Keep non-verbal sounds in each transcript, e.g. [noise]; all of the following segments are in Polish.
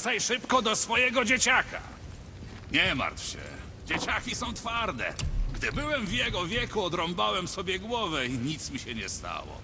Wracaj szybko do swojego dzieciaka. Nie martw się. Dzieciaki są twarde. Gdy byłem w jego wieku, odrąbałem sobie głowę i nic mi się nie stało.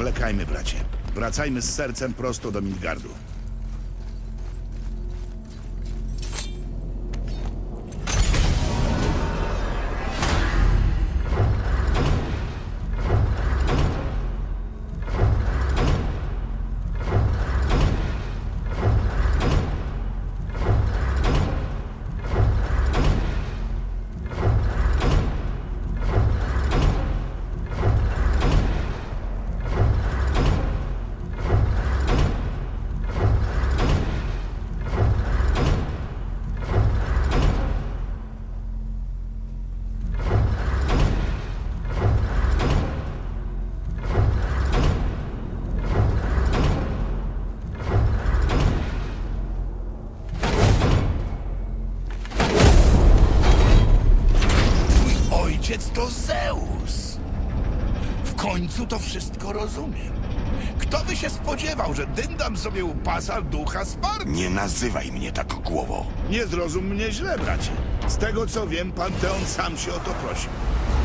Zwlekajmy, bracie. Wracajmy z sercem prosto do Midgardu. Końcu to wszystko rozumiem. Kto by się spodziewał, że Dyndam sobie upasa ducha Sparty? Nie nazywaj mnie tak głowo. Nie zrozum mnie źle, bracie. Z tego co wiem, Panteon sam się o to prosił.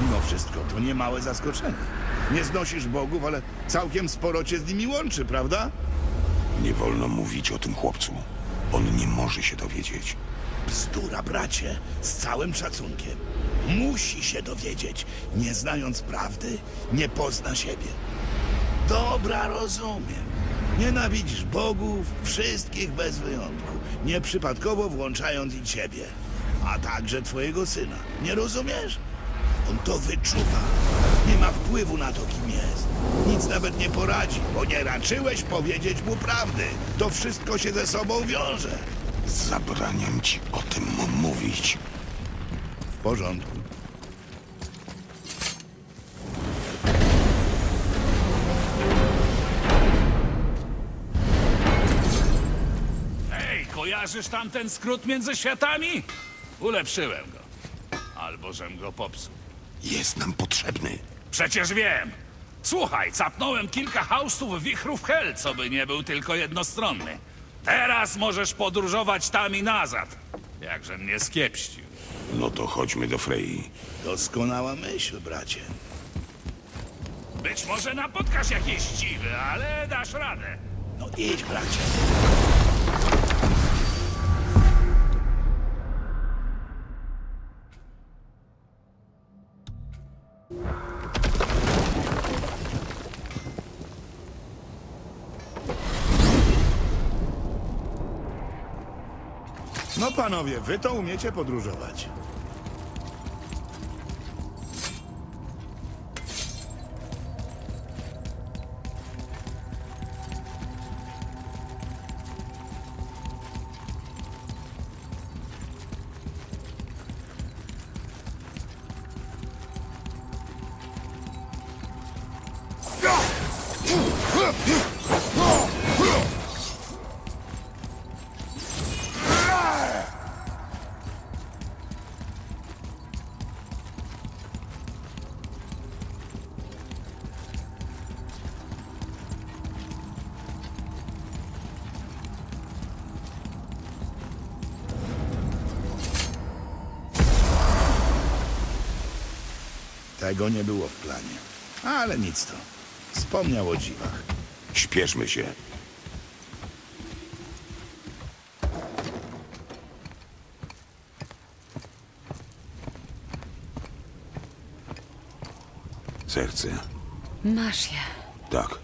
Mimo wszystko, to niemałe zaskoczenie. Nie znosisz bogów, ale całkiem sporo cię z nimi łączy, prawda? Nie wolno mówić o tym chłopcu. On nie może się dowiedzieć. Bzdura, bracie, z całym szacunkiem. Musi się dowiedzieć. Nie znając prawdy, nie pozna siebie. Dobra, rozumiem. Nienawidzisz bogów, wszystkich bez wyjątku, nieprzypadkowo włączając i ciebie, a także twojego syna. Nie rozumiesz? On to wyczuwa. Nie ma wpływu na to, kim jest. Nic nawet nie poradzi, bo nie raczyłeś powiedzieć mu prawdy. To wszystko się ze sobą wiąże. Zabraniam ci o tym mówić. Porządku. Ej, kojarzysz tamten skrót między światami? Ulepszyłem go. Albo żem go popsuł. Jest nam potrzebny. Przecież wiem. Słuchaj, capnąłem kilka haustów wichrów hel, co by nie był tylko jednostronny. Teraz możesz podróżować tam i nazad. Jakże mnie skiepścił. No to chodźmy do Frei. Doskonała myśl, bracie. Być może napotkasz jakieś dziwy, ale dasz radę. No idź, bracie. Panowie, wy to umiecie podróżować. Tego nie było w planie. Ale nic to. Wspomniał o dziwach. Śpieszmy się. Serce. Masz je. Tak.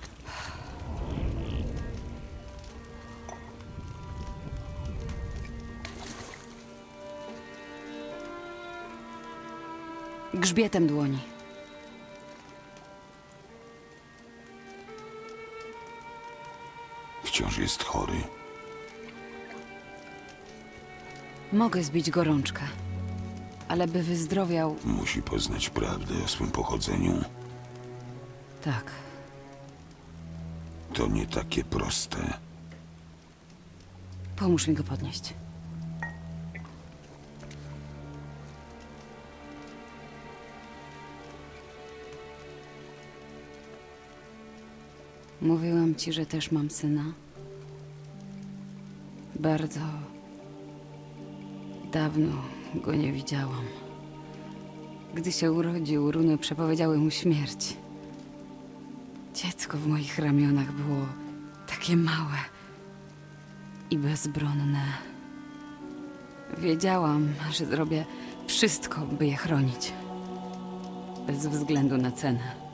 Grzbietem dłoni. Jest chory. Mogę zbić gorączkę. Ale by wyzdrowiał, Musi poznać prawdę o swym pochodzeniu. tak. To nie takie proste. Pomóż mi go podnieść. Mówiłam ci, że też mam syna. Bardzo dawno go nie widziałam. Gdy się urodził, runy przepowiedziały mu śmierć. Dziecko w moich ramionach było takie małe i bezbronne. Wiedziałam, że zrobię wszystko, by je chronić. Bez względu na cenę.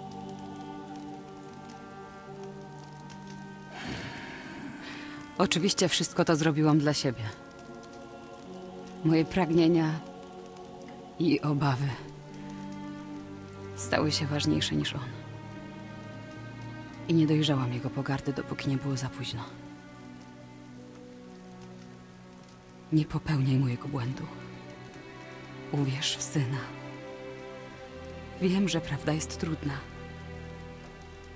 Oczywiście wszystko to zrobiłam dla siebie. Moje pragnienia i obawy stały się ważniejsze niż on. I nie dojrzałam jego pogardy, dopóki nie było za późno. Nie popełniaj mojego błędu. Uwierz w syna. Wiem, że prawda jest trudna.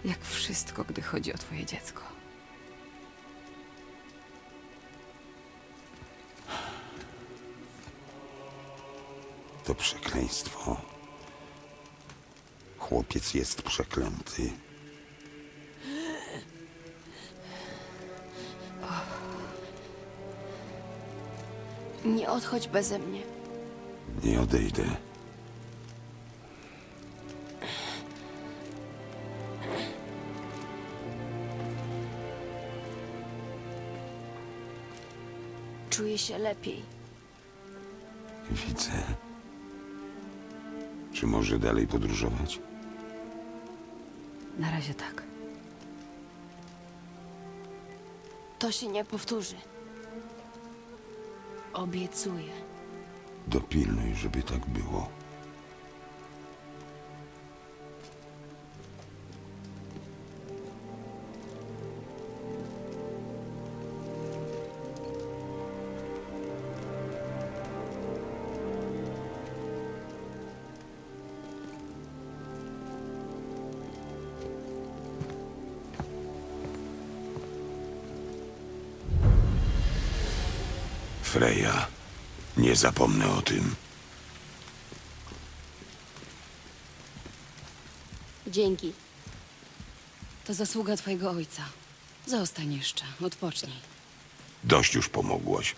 Jak wszystko, gdy chodzi o twoje dziecko. To przekleństwo. Chłopiec jest przeklęty. Nie odchodź beze mnie. Nie odejdę. Czuję się lepiej. Widzę. Czy może dalej podróżować? Na razie tak. To się nie powtórzy. Obiecuję. Dopilnuj, żeby tak było. Freja, nie zapomnę o tym. Dzięki. To zasługa twojego ojca. Zostań jeszcze, odpocznij. Dość już pomogłaś.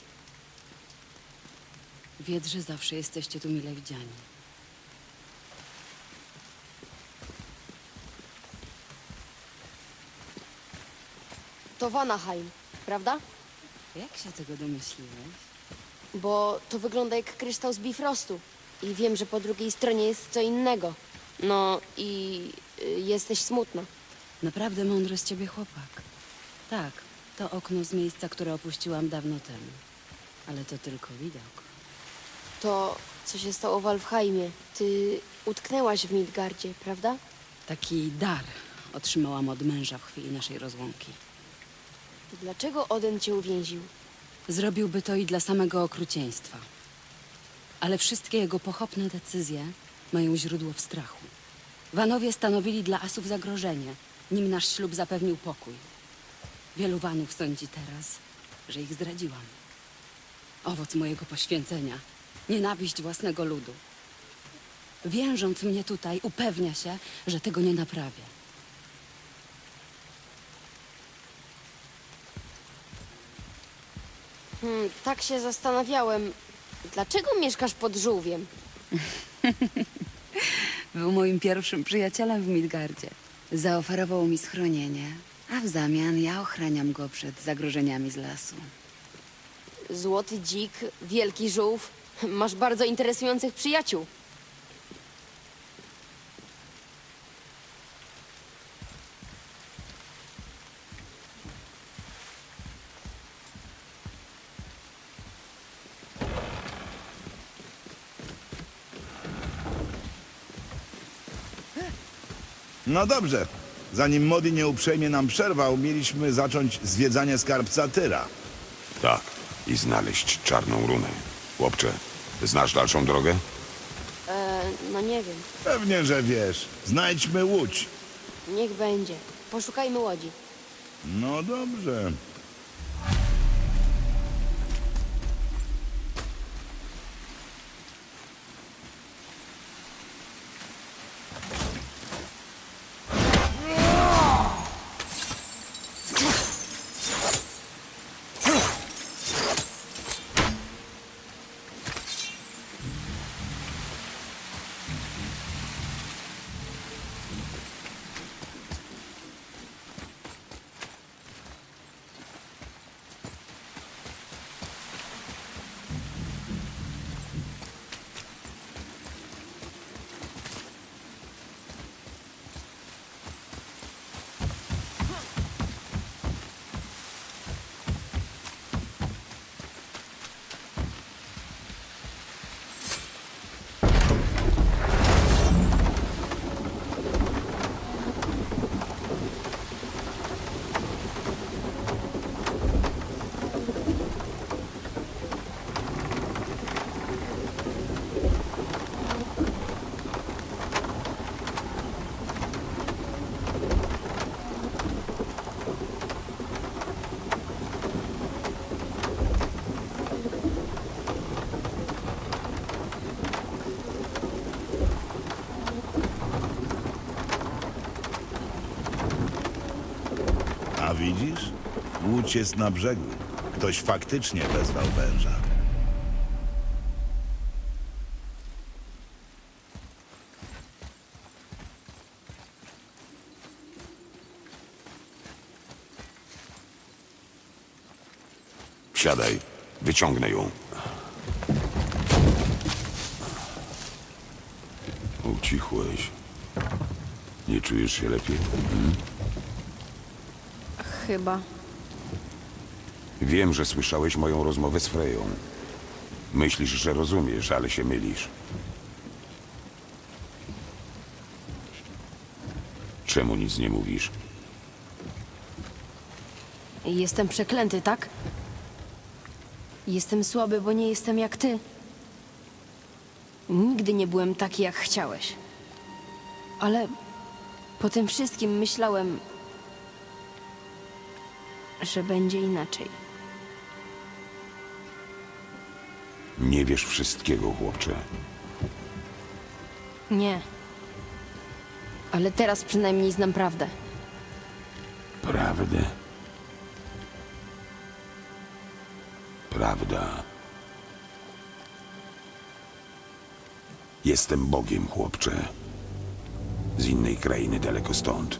Wiedz, że zawsze jesteście tu mile widziani. To Vanaheim, prawda? Jak się tego domyśliłeś? Bo to wygląda jak kryształ z Bifrostu. I wiem, że po drugiej stronie jest co innego. No i y, jesteś smutna. Naprawdę mądry z ciebie chłopak. Tak, to okno z miejsca, które opuściłam dawno temu. Ale to tylko widok. To, co się stało w Alfheimie. Ty utknęłaś w Midgardzie, prawda? Taki dar otrzymałam od męża w chwili naszej rozłąki. Dlaczego Oden cię uwięził? Zrobiłby to i dla samego okrucieństwa. Ale wszystkie jego pochopne decyzje mają źródło w strachu. Wanowie stanowili dla Asów zagrożenie, nim nasz ślub zapewnił pokój. Wielu Wanów sądzi teraz, że ich zdradziłam. Owoc mojego poświęcenia, nienawiść własnego ludu. Więżąc mnie tutaj, upewnia się, że tego nie naprawię. Hmm, tak się zastanawiałem. Dlaczego mieszkasz pod żółwiem? [laughs] Był moim pierwszym przyjacielem w Midgardzie. Zaoferował mi schronienie, a w zamian ja ochraniam go przed zagrożeniami z lasu. Złoty dzik, wielki żółw. Masz bardzo interesujących przyjaciół. No dobrze. Zanim Modi nie uprzejmie nam przerwał, mieliśmy zacząć zwiedzanie skarbca Tyra. Tak. I znaleźć czarną runę. Chłopcze, znasz dalszą drogę? E, no nie wiem. Pewnie, że wiesz. Znajdźmy łódź. Niech będzie. Poszukajmy łodzi. No dobrze. A widzisz? Łódź jest na brzegu. Ktoś faktycznie wezwał węża. Wsiadaj. Wyciągnę ją. Ucichłeś. Nie czujesz się lepiej? Chyba. Wiem, że słyszałeś moją rozmowę z Freją. Myślisz, że rozumiesz, ale się mylisz. Czemu nic nie mówisz? Jestem przeklęty, tak? Jestem słaby, bo nie jestem jak ty. Nigdy nie byłem taki, jak chciałeś. Ale po tym wszystkim myślałem, że będzie inaczej. Nie wiesz wszystkiego, chłopcze. Nie. Ale teraz przynajmniej znam prawdę. Prawdę. Prawda. Jestem Bogiem, chłopcze. Z innej krainy daleko stąd.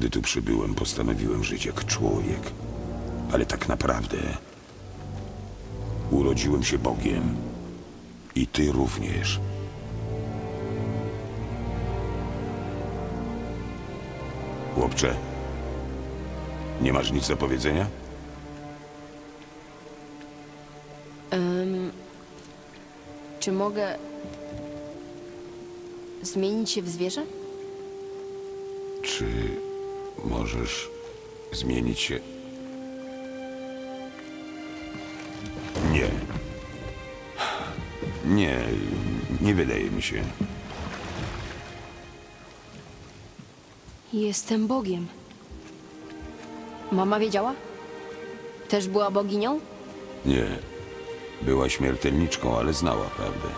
Gdy tu przybyłem, postanowiłem żyć jak człowiek. Ale tak naprawdę urodziłem się Bogiem. I ty również. Chłopcze, nie masz nic do powiedzenia? Czy mogę zmienić się w zwierzę? Możesz zmienić się? Nie. Nie, nie wydaje mi się. Jestem Bogiem. Mama wiedziała? Też była boginią? Nie. Była śmiertelniczką, ale znała prawdę.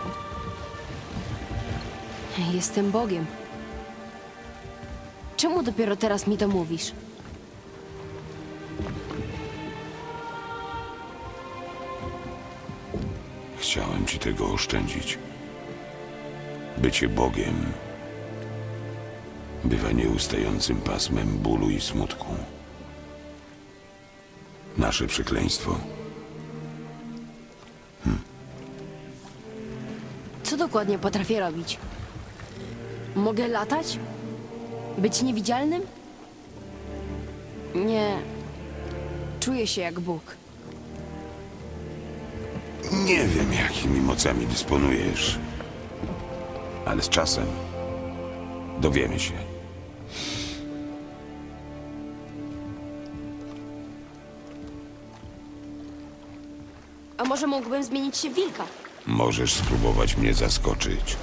Jestem Bogiem. Czemu dopiero teraz mi to mówisz? chciałem ci tego oszczędzić. Bycie Bogiem bywa nieustającym pasmem bólu i smutku. Nasze przekleństwo Co dokładnie potrafię robić? Mogę latać? Być niewidzialnym? Nie. Czuję się jak Bóg. Nie wiem, jakimi mocami dysponujesz, ale z czasem dowiemy się. A może mógłbym zmienić się w wilka? Możesz spróbować mnie zaskoczyć.